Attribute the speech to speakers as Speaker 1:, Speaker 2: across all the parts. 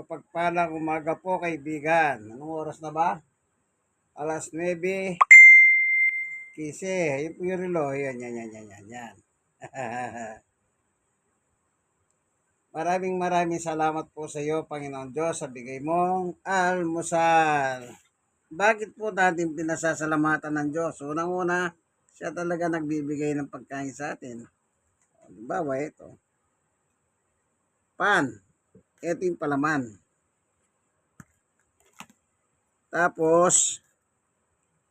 Speaker 1: Mapagpalang umaga po kaibigan. Anong oras na ba? Alas 9. Kise. Ayun po yung relo. Yan, yan, yan, yan, yan, yan. maraming maraming salamat po sa iyo, Panginoon Diyos, sa bigay mong almusal. Bakit po natin pinasasalamatan ng Diyos? Unang-una, siya talaga nagbibigay ng pagkain sa atin. Halimbawa, ito. Pan. Ito yung palaman. Tapos,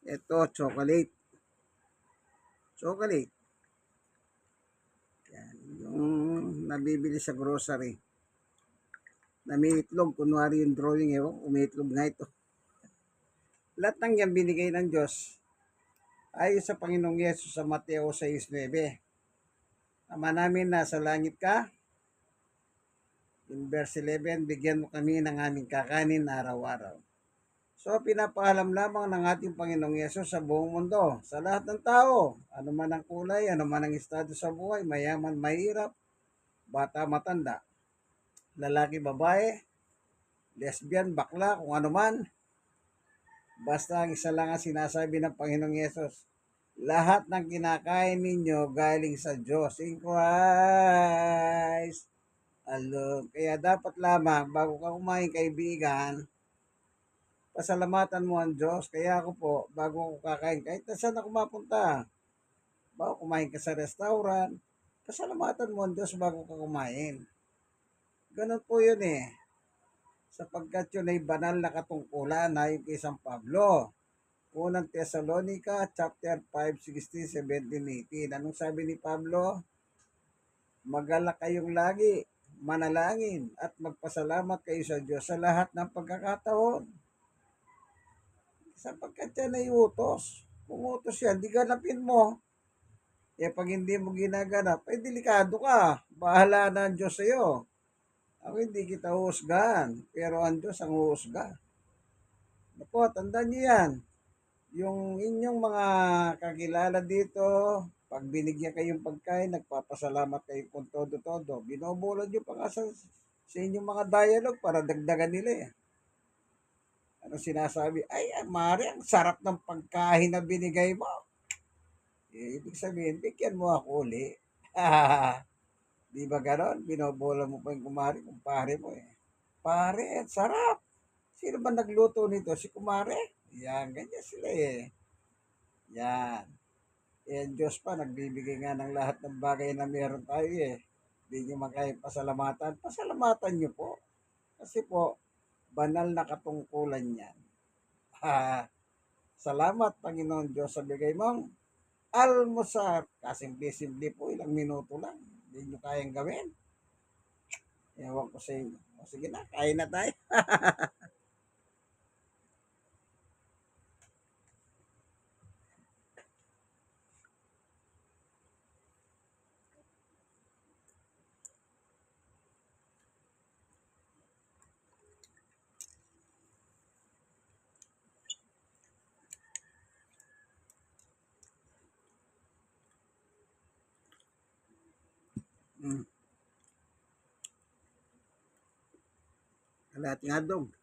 Speaker 1: ito, chocolate. Chocolate. Yan, yung nabibili sa grocery. Na may itlog, kunwari yung drawing, eh, umiitlog nga ito. Lahat ng yan binigay ng Diyos ayon sa Panginoong Yesus sa Mateo 6.9. Ama namin nasa langit ka, In verse 11, bigyan mo kami ng aming kakanin araw-araw. So, pinapaalam lamang ng ating Panginoong Yesus sa buong mundo, sa lahat ng tao, ano man ang kulay, ano man ang estado sa buhay, mayaman, mahirap, bata, matanda, lalaki, babae, lesbian, bakla, kung ano man. Basta ang isa lang ang sinasabi ng Panginoong Yesus, lahat ng kinakain ninyo galing sa Diyos in Christ. Alo, kaya dapat lamang bago ka kumain kaibigan, pasalamatan mo ang Diyos. Kaya ako po, bago ako kakain, kahit na saan ako mapunta, bago kumain ka sa restaurant, pasalamatan mo ang Diyos bago ka kumain. Ganun po yun eh. Sapagkat yun ay banal na katungkulan ayon kay San Pablo. Unang Thessalonica, chapter 5, 16, 17, 18. Anong sabi ni Pablo? Magalak kayong lagi manalangin at magpasalamat kayo sa Diyos sa lahat ng pagkakataon. Sapagkat yan ay utos. Kung utos yan, di ganapin mo. E pag hindi mo ginaganap, ay delikado ka. Bahala na ang Diyos sa'yo. Ako hindi kita husgahan, pero ang Diyos ang huhusga. Napo, tandaan niyo yan. Yung inyong mga kakilala dito, pag binigyan kayong pagkain, nagpapasalamat kayo kung todo-todo. Binubulod nyo pa sa, sa inyong mga dialogue para dagdagan nila eh. Ano sinasabi? Ay, ay, Mari, ang sarap ng pagkain na binigay mo. Eh, ibig sabihin, bigyan mo ako uli. Di ba ganon? Binobola mo pa yung kumari, kumpare mo eh. Pare, sarap. Sino ba nagluto nito? Si kumare? Yan, ganyan sila eh. Yan. Eh, ang Diyos pa, nagbibigay nga ng lahat ng bagay na meron tayo eh. Hindi nyo makaya pasalamatan. Pasalamatan nyo po. Kasi po, banal na katungkulan yan. Ha, salamat, Panginoon Diyos, sa bigay mong almusar. Kasimple-simple po, ilang minuto lang. Hindi nyo kayang gawin. Ewan ko sa inyo. O, sige na, kain na tayo. Mm. Kalating adog.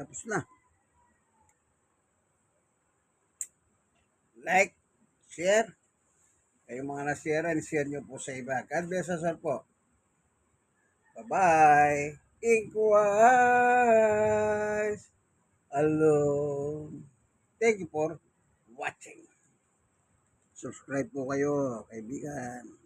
Speaker 1: Tapos na. Like, share. Kayong mga na-share, share nyo po sa iba. God bless us all po. Bye-bye. Inquires alone. Thank you for watching. Subscribe po kayo, kaibigan.